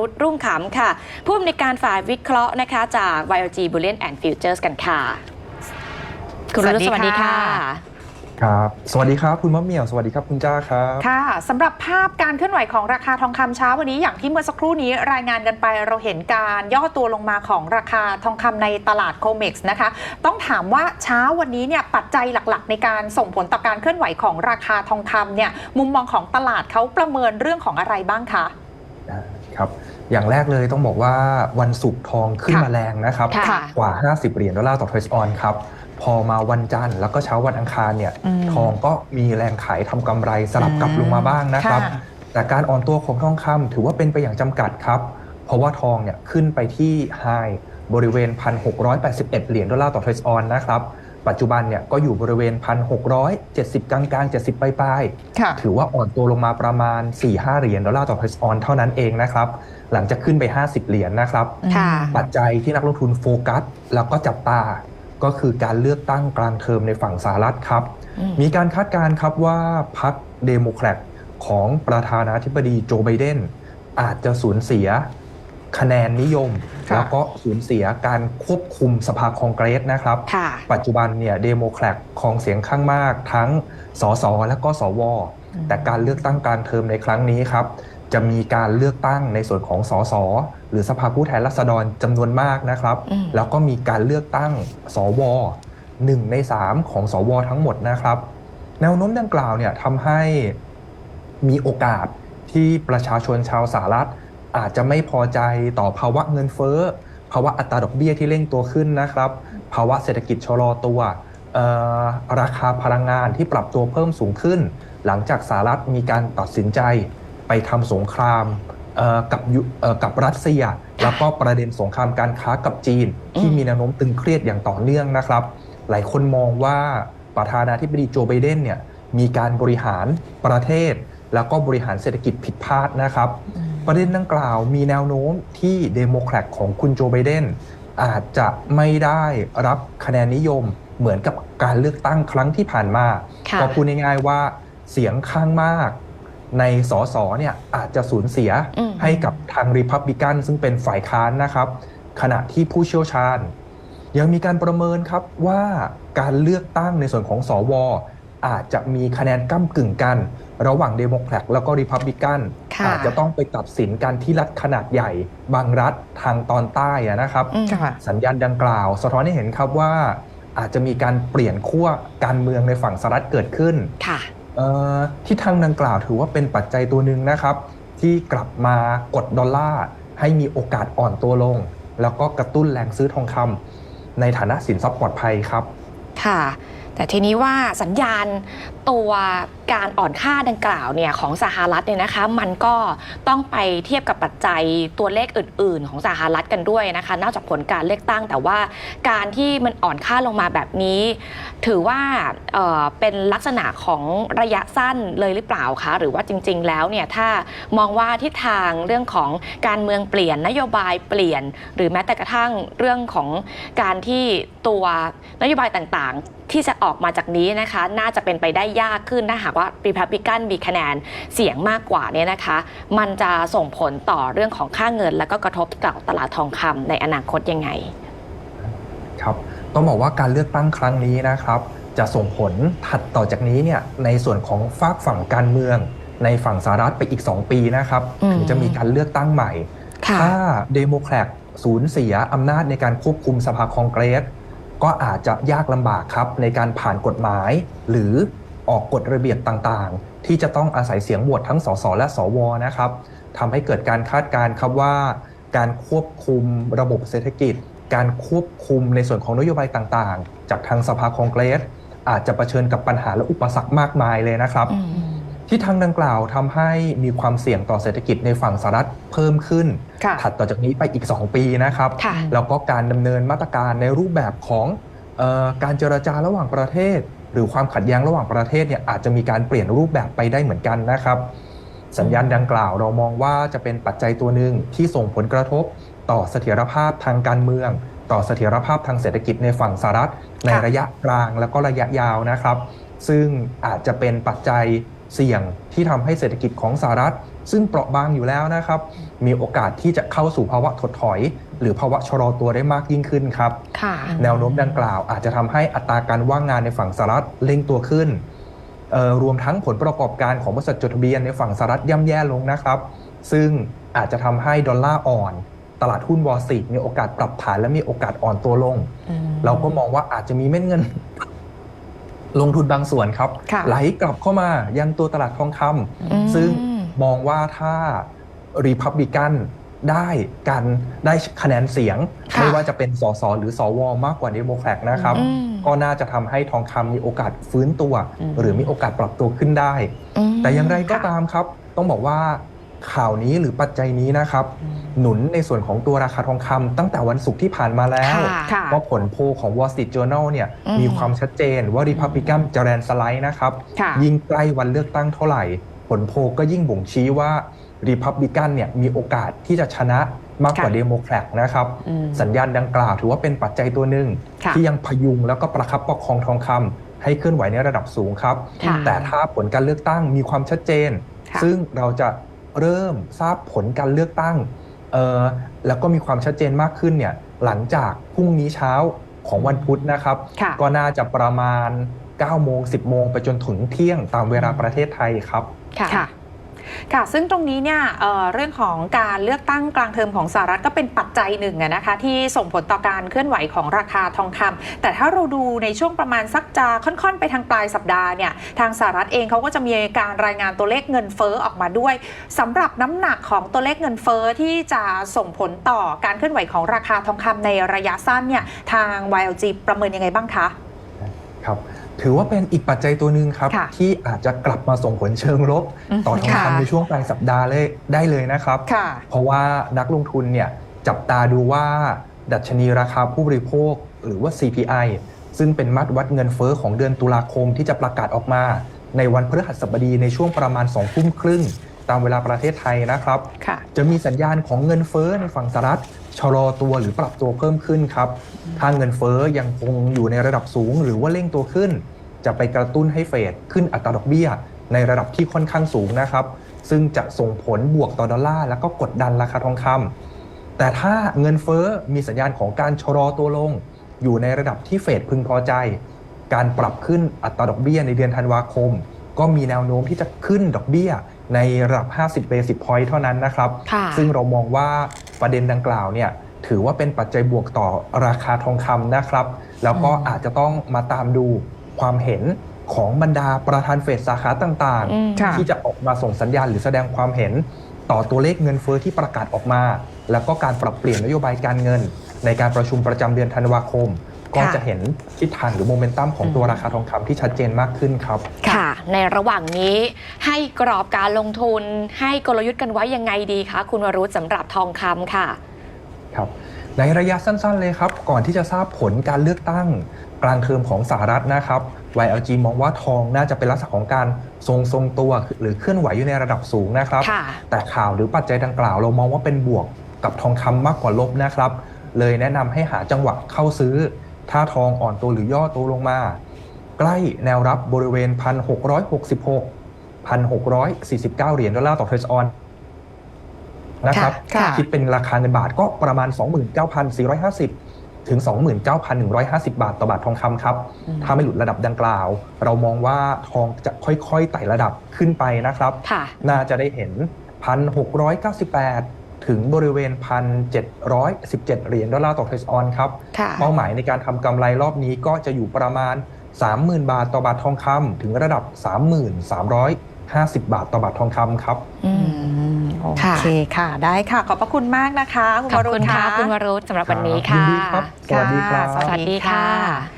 รุธรุ่งขำค่ะ ผู้อำนวยการฝ่ายวิเคราะห์นะคะจาก YLG Bullion and Futures กันค่ะ คุณวรุธสสวัวัสสดีดีค่ะค่ะครับ สวัสดีครับ คุณมะเหมี่ยว สวัสดีครับคุณจ้าครับ ค่ะสำหรับภาพการเคลื่อนไหวของราคาทองคำเช้าวันนี้อย่างที่เมื่อสักครู่นี้รายงานกันไปเราเห็นการย่อตัวลงมาของราคาทองคำในตลาดโคเม็กซ์นะคะ ต้องถามว่าเช้าวันนี้เนี่ยปัจจัยหลักๆ ในการส่งผลต่อการเคลื่อนไหวของราคาทองคำเนี่ยมุมมองของตลาดเขาประเมินเรื่องของอะไรบ้างคะครับ อย่างแรกเลยต้องบอกว่าวันศุกร์ทองขึ้นค่ะมาแรงนะครับ ค่ะกว่า 50 เหรียญดอลลาร์ต่อทร a ออนครับ พอมาวันจันทร์แล้วก็เช้าวันอังคารเนี่ยอืมทองก็มีแรงขายทำกำไรสลับกลับลงมาบ้างนะครับ ค่ะ แต่การอ่อนตัวของทองคำถือว่าเป็นไปอย่างจำกัดครับ เพราะว่าทองเนี่ยขึ้นไปที่ไฮบริเวณ 1,681 เหรียญดอลลาร์ต่อทร a ออนนะครับ ปัจจุบันเนี่ยก็อยู่บริเวณ 1,670 กลางๆ70ปลายๆค่ะถือว่าอ่อนตัวลงมาประมาณ 4-5 เหรียญดอลลาร์ต่อทร a ออนเท่านั้นเองนะครับ หลังจากขึ้นไป 50 เหรียญนะครับค่ะปัจจัยที่นักลงทุนโฟกัส แล้วก็จับตาก็คือการเลือกตั้งกลางเทอมในฝั่งสหรัฐครับอืมมีการคาดการณ์ครับว่าพรรคเดโมแครตของประธานาธิบดีโจไบเดนอาจจะสูญเสีย คะแนนนิยมค่ะแล้วก็สูญเสียการควบคุมสภาคองเกรสนะครับค่ะปัจจุบันเนี่ยเดโมแครตครองเสียงข้างมาก ทั้งสสและก็สว แต่การเลือกตั้งกลางเทอมในครั้งนี้ครับ จะมีการเลือกตั้งในส่วนของสสหรือสภาผู้แทนราษฎรจำนวนมากนะครับอืมแล้วก็มีการเลือกตั้งสวหนึ่งในสามของสวทั้งหมดนะครับ แนวโน้มดังกล่าวเนี่ยทำให้มีโอกาสที่ประชาชนชาวสหรัฐ อาจจะไม่พอใจต่อภาวะเงินเฟ้อ ภาวะอัตราดอกเบี้ยที่เร่งตัวขึ้นนะครับ ภาวะเศรษฐกิจชะลอตัวเอ่อราคาพลังงานที่ปรับตัวเพิ่มสูงขึ้น หลังจากสหรัฐมีการตัดสินใจไปทำสงครามเอ่อกับยุเอ่อกับรัสเซีย แล้วก็ประเด็นสงครามการค้ากับจีน ที่อืมมีแนวโน้มตึงเครียดอย่างต่อเนื่องนะครับ หลายคนมองว่าประธานาธิบดีโจไบเดนเนี่ยมีการบริหารประเทศ แล้วก็บริหารเศรษฐกิจผิดพลาดนะครับ ประเด็นดังกล่าวมีแนวโน้มที่เดโมแครตของคุณโจไบเดนอาจจะไม่ได้รับคะแนนนิยมเหมือนกับการเลือกตั้งครั้งที่ผ่านมาค่ะก็พูดง่ายๆว่าเสียงข้างมากในสสเนี่ยอาจจะสูญเสียอืมให้กับทางริพับบิกันซึ่งเป็นฝ่ายค้านนะครับ ขณะที่ผู้เชี่ยวชาญ ยังมีการประเมินครับว่าการเลือกตั้งในส่วนของสว อาจจะมีคะแนนก้ากึ่งกัน ระหว่างเดโมแครตแล้วก็ริพับบิกันค่ะอาจจะต้องไปตัดสินกันที่รัฐขนาดใหญ่ บางรัฐทางตอนใต้อะนะครับอืมค่ะสัญญาณดังกล่าว สะท้อนให้เห็นครับว่า อาจจะมีการเปลี่ยนขั้วการเมืองในฝั่งสหรัฐเกิดขึ้นค่ะเอ่อทิศทางดังกล่าวถือว่าเป็นปัจจัยตัวหนึ่งนะครับ ที่กลับมากดดอลลาร์ให้มีโอกาสอ่อนตัวลง แล้วก็กระตุ้นแรงซื้อทองคำในฐานะสินทรัพย์ปลอดภัยครับ ค่ะ แต่ทีนี้ว่าสัญญาณตัว การอ่อนค่าดังกล่าวเนี่ยของสหรัฐเนี่ยนะคะมันก็ต้องไปเทียบกับปัจจัยตัวเลขอื่น ๆ ของสหรัฐกันด้วยนะคะนอกจากผลการเลือกตั้ง แต่ว่าการที่มันอ่อนค่าลงมาแบบนี้ ถือว่าเเป็นลักษณะของระยะสั้นเลยหรือเปล่าคะหรือว่าจริง ๆ แล้วเนี่ยถ้ามองว่าทิศทางเรื่องของการเมืองเปลี่ยนนโยบายเปลี่ยน หรือแม้แต่กระทั่งเรื่องของการที่ตัวนโยบายต่างๆ ที่จะออกมาจากนี้นะคะ น่าจะเป็นไปได้ยากขึ้นถ้าหากว่า Republican มีคะแนนเสียงมากกว่าเนี่ยนะคะ มันจะส่งผลต่อเรื่องของค่าเงิน แล้วก็กระทบกับตลาดทองคำในอนาคตยังไง ครับ ต้องบอกว่าการเลือกตั้งครั้งนี้นะครับ จะส่งผลถัดต่อจากนี้เนี่ยในส่วนของฝากฝั่งการเมือง ในฝั่งสหรัฐไปอีก 2 ปีนะครับอืมถึงจะมีการเลือกตั้งใหม่ค่ะถ้าเดโมแครตสูญเสียอำนาจในการควบคุมสภาคองเกรสก็อาจจะยากลำบากครับในการผ่านกฎหมาย หรือ ออกกฎระเบียบต่างๆ ที่จะต้องอาศัยเสียงโหวตทั้งสสและสวนะครับทำให้เกิดการคาดการณ์ครับว่า การควบคุมระบบเศรษฐกิจ การควบคุมในส่วนของนโยบายต่างๆ จากทางสภาคองเกรส อาจจะเผชิญกับปัญหาและอุปสรรคมากมายเลยนะครับอืมที่ทางดังกล่าวทำให้มีความเสี่ยงต่อเศรษฐกิจในฝั่งสหรัฐเพิ่มขึ้นค่ะถัดต่อจากนี้ไปอีก 2 ปีนะครับค่ะแล้วก็การดำเนินมาตรการในรูปแบบของเออการเจรจาระหว่างประเทศ หรือความขัดแย้งระหว่างประเทศเนี่ยอาจจะมีการเปลี่ยนรูปแบบไปได้เหมือนกันนะครับ สัญญาณดังกล่าวเรามองว่าจะเป็นปัจจัยตัวหนึ่งที่ส่งผลกระทบ ต่อเสถียรภาพทางการเมือง ต่อเสถียรภาพทางเศรษฐกิจในฝั่งสหรัฐ ในระยะกลางแล้วก็ระยะยาวนะครับ ซึ่งอาจจะเป็นปัจจัย เสี่ยงที่ทำให้เศรษฐกิจของสหรัฐ ซึ่งเปราะบางอยู่แล้วนะครับ มีโอกาสที่จะเข้าสู่ภาวะถดถอย หรือภาวะชะลอตัวได้มากยิ่งขึ้นครับค่ะแนวโน้มดังกล่าวอาจจะทำให้อัตราการว่างงานในฝั่งสหรัฐเร่งตัวขึ้นเอ่อรวมทั้งผลประกอบการของบริษัทจดทะเบียนในฝั่งสหรัฐย่ำแย่ลงนะครับ ซึ่งอาจจะทำให้ดอลลาร์อ่อนตลาดหุ้นวอลซีมีโอกาสปรับฐานและมีโอกาสอ่อนตัวลง เราก็มองว่าอาจจะมีเม็ดเงิน ลงทุนบางส่วนครับค่ะไหลกลับเข้ามายังตัวตลาดทองคอืมำซึ่งมองว่าถ้ารีพับบิกันได้กันได้คะแนนเสียงค่ะไม่ว่าจะเป็นสสหรือสวมากกว่าเดโมแครตนะครับอืมก็น่าจะทำให้ทองคำมีโอกาสฟื้นตัวอืมหรือมีโอกาสปรับตัวขึ้นได้อืมแต่อย่างไรก็ค่ะตามครับ ต้องบอกว่า ข่าวนี้หรือปัจจัยนี้นะครับ หนุนในส่วนของตัวราคาทองคำตั้งแต่วันศุกร์ที่ผ่านมาแล้ว ค่ะค่ะว่าผลโพลของ Wall Street Journal เนี่ยอืมมีความชัดเจนว่า Republican จะแรนสไลด์นะครับ ค่ะ ยิ่งใกล้วันเลือกตั้งเท่าไหร่ ผลโพลก็ยิ่งบ่งชี้ว่า Republican เนี่ยมีโอกาสที่จะชนะมากกว่าค่ะ เดโมแครตนะครับ อืม สัญญาณดังกล่าวถือว่าเป็นปัจจัยตัวหนึ่ง ค่ะ ที่ยังพยุงแล้วก็ประคับประคองทองคำให้เคลื่อนไหวในระดับสูงครับ ค่ะ แต่ถ้าผลการเลือกตั้งมีความชัดเจน ค่ะซึ่งเราจะ เริ่มทราบผลการเลือกตั้งเอ่อแล้วก็มีความชัดเจนมากขึ้นเนี่ยหลังจากพรุ่งนี้เช้าของวันพุธนะครับค่ะก็น่าจะประมาณ9โมง 10 โมงไปจนถึงเที่ยงตามเวลาประเทศไทยครับ ค่ะ ค่ะ ซึ่งตรงนี้เนี่ยเเรื่องของการเลือกตั้งกลางเทอมของสหรัฐก็เป็นปัจจัยหนึ่งนะคะ ที่ส่งผลต่อการเคลื่อนไหวของราคาทองคำแต่ถ้าเราดูในช่วงประมาณสักจะค่อนๆ ไปทางปลายสัปดาห์เนี่ยทางสหรัฐเองเขาก็จะมีการรายงานตัวเลขเงินเฟ้อออกมาด้วยสำหรับน้ำหนักของตัวเลขเงินเฟ้อที่จะส่งผลต่อการเคลื่อนไหวของราคาทองคำในระยะสั้นเนี่ยทาง YLG ประเมินยังไงบ้างคะครับ ถือว่าเป็นอีกปัจจัยตัวหนึ่งครับค่ะที่อาจจะกลับมาส่งผลเชิงลบ ต่อทองค่ะคำในช่วงปลายสัปดาห์เลยได้เลยนะครับค่ะเพราะว่านักลงทุนเนี่ยจับตาดูว่า ดัชนีราคาผู้บริโภค หรือว่า CPI ซึ่งเป็นมัดวัดเงินเฟอ้อของเดือนตุลาคมที่จะประกาศออกมา ในวันพฤหัสบดีในช่วงประมาณ2ทุ่มครึ่ง ตามเวลาประเทศไทยนะครับค่ะจะมีสัญญาณของเงินเฟ้อในฝั่งสหรัฐ ชะลอตัวหรือปรับตัวเพิ่มขึ้นครับ ถ้าเงินเฟ้อยังคงอยู่ในระดับสูง หรือว่าเร่งตัวขึ้น จะไปกระตุ้นให้เฟดขึ้นอัตราดอกเบี้ย ในระดับที่ค่อนข้างสูงนะครับ ซึ่งจะส่งผลบวกต่อดอลลาร์แล้วก็กดดันราคาทองคำแต่ถ้าเงินเฟ้อมีสัญญาณของการชะลอตัวลง อยู่ในระดับที่เฟดพึงพอใจ การปรับขึ้นอัตราดอกเบี้ยในเดือนธันวาคม ก็มีแนวโน้มที่จะขึ้นดอกเบี้ยในระดับ 50 basic point เท่านั้นนะครับค่ะซึ่งเรามองว่า ประเด็นดังกล่าวเนี่ยถือว่าเป็นปัจจัยบวกต่อราคาทองคำนะครับ แล้วก็อืมอาจจะต้องมาตามดูความเห็นของบรรดาประธานเฟดสาขาต่างอืมค่ะๆที่จะออกมาส่งสัญญาณหรือแสดงความเห็นต่อตัวเลขเงินเฟ้อที่ประกาศออกมา แล้วก็การปรับเปลี่ยนนโยบายการเงิน ในการประชุมประจำเดือนธันวาคม ก็จะเห็นทิศทางหรือโมเมนตัมของตัวราคาทองคำที่ชัดเจนมากขึ้นครับ ค่ะ ในระหว่างนี้ให้กรอบการลงทุนให้กลยุทธ์กันไว้ยังไงดีคะ คุณวรุษสำหรับทองคำค่ะ ครับ ในระยะสั้นๆเลยครับ ก่อนที่จะทราบผลการเลือกตั้งกลางเทอมของสหรัฐนะครับ YLG มองว่าทองน่าจะเป็นลักษณะของการทรงทรงตัวหรือเคลื่อนไหวอยู่ในระดับสูงนะครับค่ะแต่ข่าวหรือปัจจัยดังกล่าว เรามองว่าเป็นบวกกับทองคำมากกว่าลบนะครับ เลยแนะนำให้หาจังหวะเข้าซื้อ ถ้าทองอ่อนตัวหรือย่อตัวลงมา ใกล้แนวรับบริเวณ 1,666 1,649 เหรียญดอลลาร์ต่อเทรซออนนะครับค่ะคิดเป็นราคาเงินบาทก็ประมาณ 29,450 ถึง 29,150 บาทต่อบาททองคำครับอืมถ้าไม่หลุดระดับดังกล่าว เรามองว่าทองจะค่อยๆไต่ระดับขึ้นไปนะครับค่ะน่าจะได้เห็น 1,698 ถึงบริเวณ 1,717 เหรียญดอลลาร์ต่อเทรซออนครับค่ะเป้าหมายในการทำกำไรรอบนี้ก็จะอยู่ประมาณ 30,000 บาทต่อบาททองคำถึงระดับ 3,350 บาทต่อบาททองคำครับอืมมโอค่ะเคค่ะ ได้ค่ะ ขอบพระคุณมากนะคะ คุณขวอบรุคุณณค่ะค่ะคุณวรุษสำหรับวันนี้ยิค่ะนดีครับสวัสดีครับค่ะสวัสดีค่ะ